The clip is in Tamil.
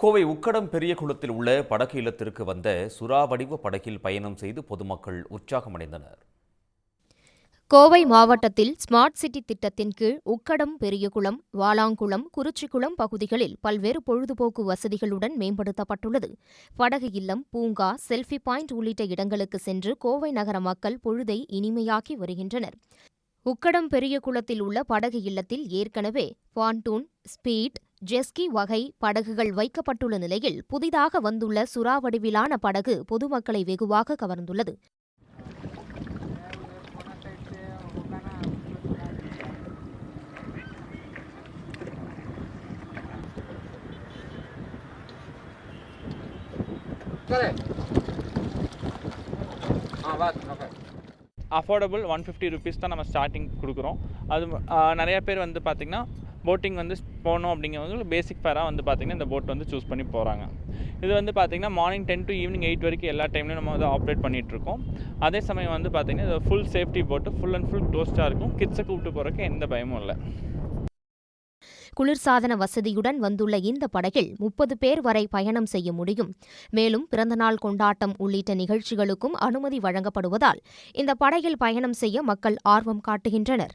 கோவை உக்கடம் பெரிய குளத்தில் உள்ள படகு இல்லத்திற்கு வந்த சுறா வடிவ படகில் பயணம் செய்து பொதுமக்கள் உற்சாகமடைந்தனர். கோவை மாவட்டத்தில் ஸ்மார்ட் சிட்டி திட்டத்தின் கீழ் உக்கடம் பெரியகுளம் வாலாங்குளம் குறிச்சிக்குளம் பகுதிகளில் பல்வேறு பொழுதுபோக்கு வசதிகளுடன் மேம்படுத்தப்பட்டுள்ளது. படகு இல்லம் பூங்கா செல்ஃபி பாயிண்ட் உள்ளிட்ட இடங்களுக்கு சென்று கோவை நகர மக்கள் பொழுதை இனிமையாக்கி வருகின்றனர். உக்கடம் பெரிய குளத்தில் உள்ள படகு இல்லத்தில் ஏற்கனவே பாண்டூன் ஸ்பீட் ஜெஸ்கி வகை படகுகள் வைக்கப்பட்டுள்ள நிலையில் புதிதாக வந்துள்ள சுறா வடிவிலான படகு பொதுமக்களை வெகுவாக கவர்ந்துள்ளது. அஃபோர்டபுள் ஒன் ஃபிஃப்டி ருபீஸ் தான் நம்ம ஸ்டார்டிங் கொடுக்குறோம். அது நிறைய பேர் வந்து பார்த்திங்கன்னா போட்டிங் வந்து போகணும் அப்படிங்கிறவங்க பேசிக் ஃபேராக வந்து பார்த்திங்கன்னா இந்த போட் வந்து சூஸ் பண்ணி போகிறாங்க இது வந்து பார்த்திங்கன்னா morning ten to evening eight வரைக்கும் எல்லா டைம்லையும் நம்ம வந்து ஆப்ரேட் பண்ணிகிட்ருக்கோம் அதே சமயம் வந்து பார்த்திங்கன்னா இது ஃபுல் சேஃப்டி போட்டு ஃபுல் அண்ட் ஃபுல் டோஸ்ட்டாக இருக்கும். கிட்ஸை கூப்பிட்டு போகிறதுக்கு எந்த பயமும் இல்லை. குளிர்சாதன வசதியுடன் வந்துள்ள இந்த படகில் முப்பது பேர் வரை பயணம் செய்ய முடியும். மேலும் பிறந்தநாள் கொண்டாட்டம் உள்ளிட்ட நிகழ்ச்சிகளுக்கும் அனுமதி வழங்கப்படுவதால் இந்த படகில் பயணம் செய்ய மக்கள் ஆர்வம் காட்டுகின்றனர்.